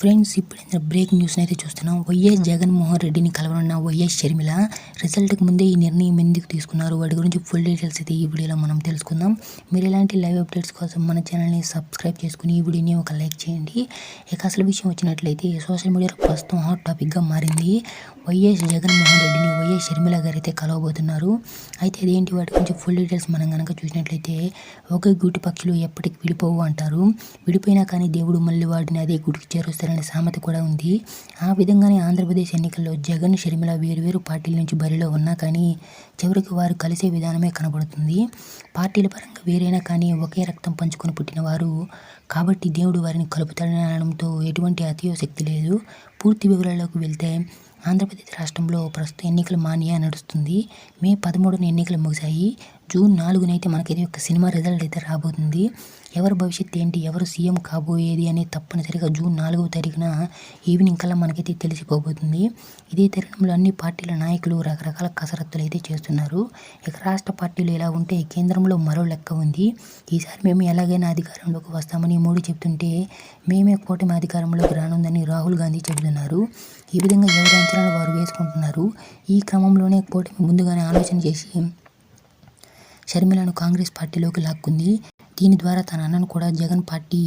Friends ఇప్పుడు break news అయితే చూస్తున్నాం. వైఎస్ జగన్మోహన్ రెడ్డిని కలవనున్న వైఎస్ షర్మిల రిజల్ట్కి ముందే ఈ నిర్ణయం ఎందుకు తీసుకున్నారు? వాటి గురించి ఫుల్ డీటెయిల్స్ అయితే ఈ వీడియోలో మనం తెలుసుకుందాం. మీరు ఇలాంటి లైవ్ అప్డేట్స్ కోసం మన ఛానల్ని సబ్స్క్రైబ్ చేసుకుని ఈ వీడియోని ఒక లైక్ చేయండి. ఇక అసలు విషయం వచ్చినట్లయితే సోషల్ మీడియాలో ప్రస్తుతం హాట్ టాపిక్గా మారింది. వైఎస్ జగన్మోహన్ రెడ్డిని వైఎస్ షర్మిల గారు అయితే కలవబోతున్నారు. అయితే అదేంటి వాటి గురించి ఫుల్ డీటెయిల్స్ మనం కనుక చూసినట్లయితే ఒకే గూటి పక్షులు ఎప్పటికి విడిపోవు అంటారు. విడిపోయినా కానీ దేవుడు మళ్ళీ వాడిని అదే గుడికి చేరుస్తారు చేరుస్తారనే సామెత కూడా ఉంది. ఆ విధంగానే ఆంధ్రప్రదేశ్ ఎన్నికల్లో జగన్ షర్మిల వేరువేరు పార్టీల నుంచి బరిలో ఉన్నా కానీ చివరికి వారు కలిసే విధానమే కనబడుతుంది. పార్టీల పరంగా వేరైనా కానీ ఒకే రక్తం పంచుకొని పుట్టిన వారు కాబట్టి దేవుడు వారిని కలుపుతాడని అనడంతో ఎటువంటి అతియోశక్తి లేదు. పూర్తి వివరాల్లోకి వెళ్తే ఆంధ్రప్రదేశ్ రాష్ట్రంలో ప్రస్తుత ఎన్నికల మానియా నడుస్తుంది. మే పదమూడున ఎన్నికలు ముగిశాయి. జూన్ నాలుగునైతే మనకైతే ఒక సినిమా రిజల్ట్ అయితే రాబోతుంది. ఎవరి భవిష్యత్ ఏంటి? ఎవరు సీఎం కాబోయేది అనేది తప్పనిసరిగా జూన్ నాలుగవ తారీఖున ఈవినింగ్ కల్లా మనకైతే తెలిసిపోబోతుంది. ఇదే తరుణంలో అన్ని పార్టీల నాయకులు రకరకాల కసరత్తులు అయితే చేస్తున్నారు. ఇక రాష్ట్ర పార్టీలు ఎలా ఉంటే కేంద్రంలో మరో లెక్క ఉంది. ఈసారి మేము ఎలాగైనా అధికారంలోకి వస్తామని మోడీ చెప్తుంటే మేమే కూటమి అధికారంలోకి రానుందని రాహుల్ గాంధీ చెబుతున్నారు ఈ విధంగా ఎవరి అంచనాలు వారు వేసుకుంటున్నారు? ఈ క్రమంలోనే కూటమి ముందుగానే ఆలోచన చేసి షర్మిలను కాంగ్రెస్ పార్టీలోకి లాక్కుంది. దీని ద్వారా తన అన్నను కూడా జగన్ పార్టీ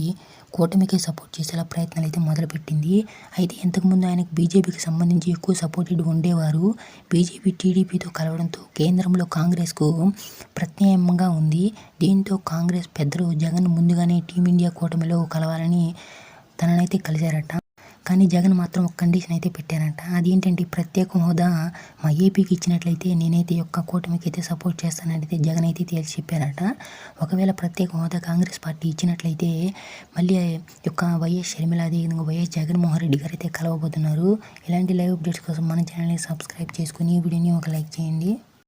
కూటమికి సపోర్ట్ చేసేలా ప్రయత్నాలు అయితే మొదలుపెట్టింది. అయితే ఇంతకుముందు ఆయనకు బీజేపీకి సంబంధించి ఎక్కువ సపోర్టెడ్ ఉండేవారు. బీజేపీ టీడీపీతో కలవడంతో కేంద్రంలో కాంగ్రెస్కు ప్రత్యామ్నాయంగా ఉంది. దీంతో కాంగ్రెస్ పెద్దలు జగన్ ముందుగానే టీమిండియా కూటమిలో కలవాలని తననైతే కలిశారట. కానీ జగన్ మాత్రం ఒక కండిషన్ అయితే పెట్టారంట. అదేంటంటే ప్రత్యేక హోదా మా ఏపీకి ఇచ్చినట్లయితే నేనైతే యొక్క కూటమికి అయితే సపోర్ట్ చేస్తానైతే జగన్ అయితే తేల్చి చెప్పారట. ఒకవేళ ప్రత్యేక హోదా కాంగ్రెస్ పార్టీ ఇచ్చినట్లయితే మళ్ళీ యొక్క వైఎస్ షర్మిల అదేవిధంగా వైఎస్ జగన్మోహన్ రెడ్డి గారు అయితే కలవబోతున్నారు. ఇలాంటి లైవ్ అప్డేట్స్ కోసం మన ఛానల్ని సబ్స్క్రైబ్ చేసుకుని ఈ వీడియోని ఒక లైక్ చేయండి.